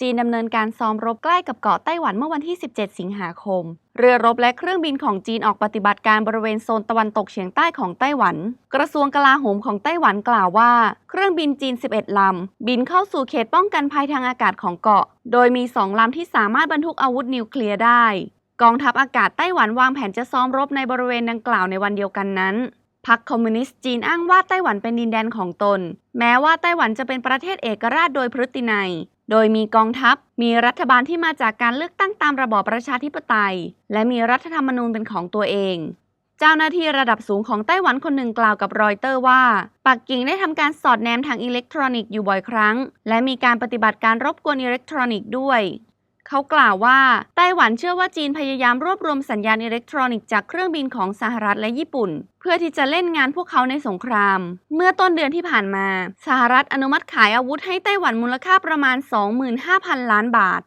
จีนดำเนินการซ้อมรบใกล้กับเกาะไต้หวันเมื่อวันที่ 17 สิงหาคม เรือรบและเครื่องบินของจีนออกปฏิบัติการบริเวณโซนตะวันตกเฉียงใต้ของไต้หวัน กระทรวงกลาโหมของไต้หวันกล่าวว่า เครื่องบินจีน 11 ลำ บินเข้าสู่เขตป้องกันภัยทางอากาศของเกาะ โดยมี 2 ลำที่สามารถบรรทุกอาวุธนิวเคลียร์ได้ กองทัพอากาศไต้หวันวางแผนจะซ้อมรบในบริเวณดังกล่าวในวันเดียวกันนั้นพรรคคอมมิวนิสต์จีนอ้างว่าไต้หวันเป็นดินแดนของตน แม้ว่าไต้หวันจะเป็นประเทศเอกราชโดยพฤตินัย โดยมีกองทัพ มีรัฐบาลที่มาจากการเลือกตั้งตามระบอบประชาธิปไตย และมีรัฐธรรมนูญเป็นของตัวเอง เจ้าหน้าที่ระดับสูงของไต้หวันคนหนึ่งกล่าวกับรอยเตอร์ว่า ปักกิ่งได้ทำการสอดแนมทางอิเล็กทรอนิกส์อยู่บ่อยครั้ง และมีการปฏิบัติการรบกวนอิเล็กทรอนิกส์ด้วย เขากล่าวว่า ไต้หวันเชื่อว่าจีนพยายามรวบรวมสัญญาณอิเล็กทรอนิกส์จากเครื่องบินของสหรัฐและญี่ปุ่น เพื่อที่จะเล่นงานพวกเขาในสงคราม เมื่อต้นเดือนที่ผ่านมา สหรัฐอนุมัติขายอาวุธให้ไต้หวันมูลค่าประมาณ 25,000 ล้านบาท